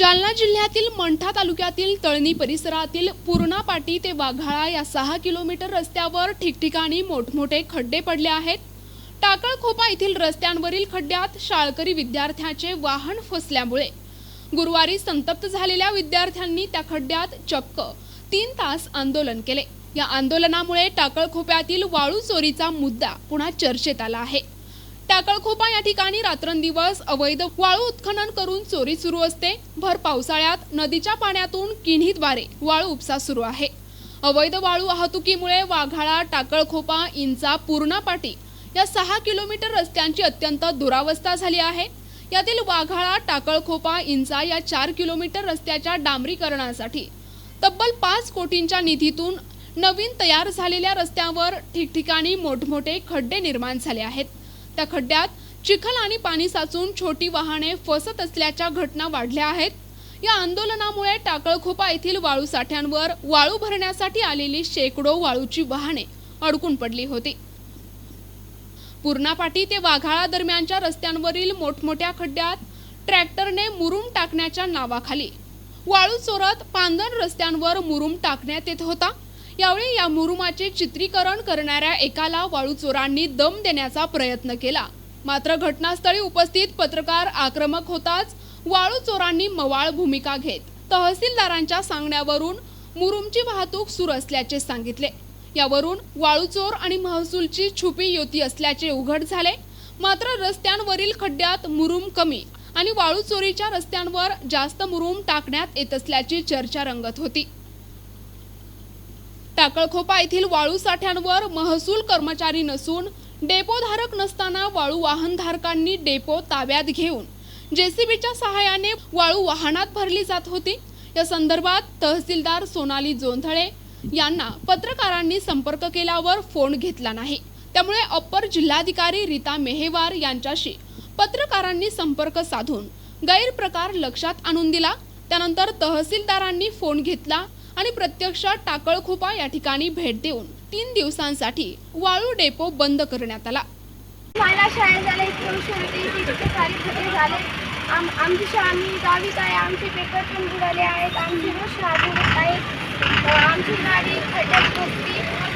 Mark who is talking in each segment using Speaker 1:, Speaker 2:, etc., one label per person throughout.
Speaker 1: जालना जिल्ह्यातील मंठा तालुक्यातील तळणी परिसरातील पूर्णापाटी ते वाघाळा या सहा किलोमीटर रस्त्यावर ठिकठिकाणी मोठमोठे खड्डे पडले आहेत. टाकळखोपा येथील रस्त्यांवरील खड्ड्यात शाळकरी विद्यार्थ्याचे वाहन फसल्यामुळे गुरुवारी संतप्त झालेल्या विद्यार्थ्यांनी त्या खड्ड्यात चक्क तीन तास आंदोलन केले. या आंदोलनामुळे टाकळखोप्यातील वाळू चोरीचा मुद्दा पुन्हा चर्चेत आला आहे. टाकळखोपा या ठिकाणी रात्रंदिवस अवैध वाळू उत्खनन करून चोरी सुरू असते. भर पावसाळ्यात नदीच्या पाण्यातून किन्हीद्वारे वाळू उपसा सुरू आहे. अवैध वाळू वाहतुकीमुळे वाघाळा टाकळखोपा इंचा पूर्णापाटी या सहा किलोमीटर रस्त्यांची अत्यंत दुरावस्था झाली आहे. यातील वाघाळा टाकळखोपा इंचा या चार किलोमीटर रस्त्याच्या डांबरीकरणासाठी तब्बल पाच कोटींच्या निधीतून नवीन तयार झालेल्या रस्त्यावर ठिकठिकाणी मोठमोठे खड्डे निर्माण झाले आहेत. त्या खड्ड्यात चिखल आणि पाणी साचून छोटी वाहने फसत असल्याच्या घटना वाढल्या आहेत. या आंदोलनामुळे टाकळखोपा येथील वाळू साठ्यांवर वाळू भरण्यासाठी आलेली शेकडो वाळूची वाहने अडकून पडली होती. पूर्णापाटी ते वाघाळा दरम्यानच्या रस्त्यांवरील मोठमोठ्या खड्ड्यात ट्रॅक्टरने मुरुम टाकण्याच्या नावाखाली वाळू चोरत पांदण रस्त्यांवर मुरुम टाकण्यात येत होता. यावेळी या मुरुमाचे चित्रीकरण करणाऱ्या एकाला वाळू चोरांनी दम देण्याचा प्रयत्न केला. मात्र घटनास्थळी उपस्थित पत्रकार आक्रमक होताच वाळू चोरांनी मवाळ भूमिका घेत तहसीलदारांच्या सांगण्यावरून मुरुमची वाहतूक सुरू असल्याचे सांगितले. यावरून वाळूचोर आणि महसूलची छुपी युती असल्याचे उघड झाले. मात्र रस्त्यांवरील खड्ड्यात मुरुम कमी आणि वाळू चोरीच्या रस्त्यांवर जास्त मुरुम टाकण्यात येत असल्याची चर्चा रंगत होती. टाकळखोपा येथील वाळू साठ्यांवर महसूल कर्मचारी नसून डेपोधारक नसताना वाळू वाहनधारकांनी डेपो ताब्यात घेऊन जेसीबीच्या सहाय्याने वाळू वाहनात भरली जात होती. या संदर्भात तहसीलदार सोनाली जोंधळे यांना पत्रकारांनी संपर्क केल्यावर फोन घेतला नाही. त्यामुळे अप्पर जिल्हाधिकारी रीता मेहेवार यांच्याशी पत्रकारांनी संपर्क साधून गैरप्रकार लक्षात आणून दिला. त्यानंतर तहसीलदारांनी फोन घेतला. आणि प्रत्यक्ष टाकळखोपा या ठिकाणी भेट देऊन तीन दिवसांसाठी वाळू डेपो बंद करण्यात आला.
Speaker 2: मला शाळेत झाले इतके वर्ष होते तिथे सारे खड्डे झाले. आम आमची शाळा मी दहावीत आहे आमचे पेपर पण बुडाले आहेत आमची रोज शाळा बुडत आमची गाडी खड्ड्यात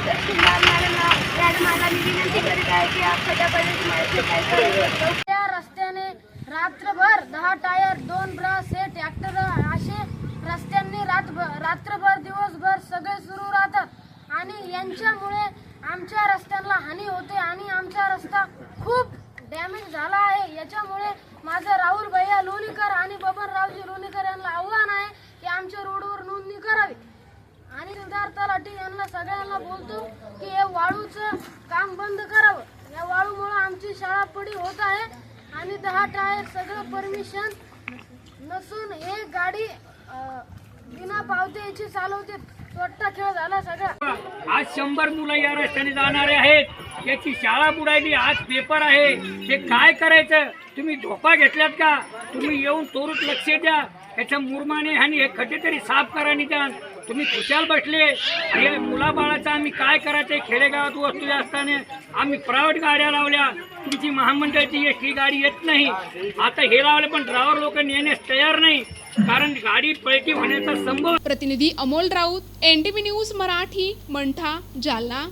Speaker 2: तहसीलदार मॅडमला मॅडमाला मी विनंती करीत आहे की या खड्ड्यापर्यंत मला
Speaker 3: त्या रस्त्याने रात्रभर दहा टायर दोन ब्रश हे ट्रॅक्टर असे रस्त्यांनी रातभर रात्रभर दिवसभर सगळे सुरू राहतात. आणि यांच्यामुळे आमच्या रस्त्यांना हानी होते आणि आमचा रस्ता खूप डॅमेज झाला आहे. याच्यामुळे माझं राहुल भैया लोणीकर आणि बबनरावजी लोणीकर यांना आव्हान आहे की आमच्या रोडवर नोंदणी करावी. आणि सिद्धार्थ तलाठी यांना सगळ्यांना बोलतो की हे वाळूचं काम बंद करावं. या वाळूमुळे आमची शाळा पडी होत आहे आणि दहा टायर सगळं परमिशन नसून हे गाडी बिना पावत्याची चालवते तोट्टा खेळ झाला सगळा.
Speaker 4: आज शंभर मुलं या रस्त्याने जाणारे आहेत. याची शाळा बुडायली आज पेपर आहे. हे काय करायचं? तुम्ही झोपा घेतल्यात का? तुम्ही येऊन तोरूत लक्ष द्या. याच्या मुरमाने आणि हे कधीतरी तरी साफ करा निदान. तुम्ही खुशाल बसले. हे मुलाबाळाचं आम्ही काय करायचं? खेडेगावात वस्तू असताना आम्ही प्रायव्हेट गाड्या लावल्या. तुमची महामंडळाची एस टी गाडी येत नाही. आता हे लावले पण ड्रायव्हर लोक नेण्यास तयार नाही. कारण गाडी पलटी होण्याचा संभव
Speaker 1: प्रतिनिधी अमोल राऊत एनडीबी न्यूज मराठी मंठा जालना.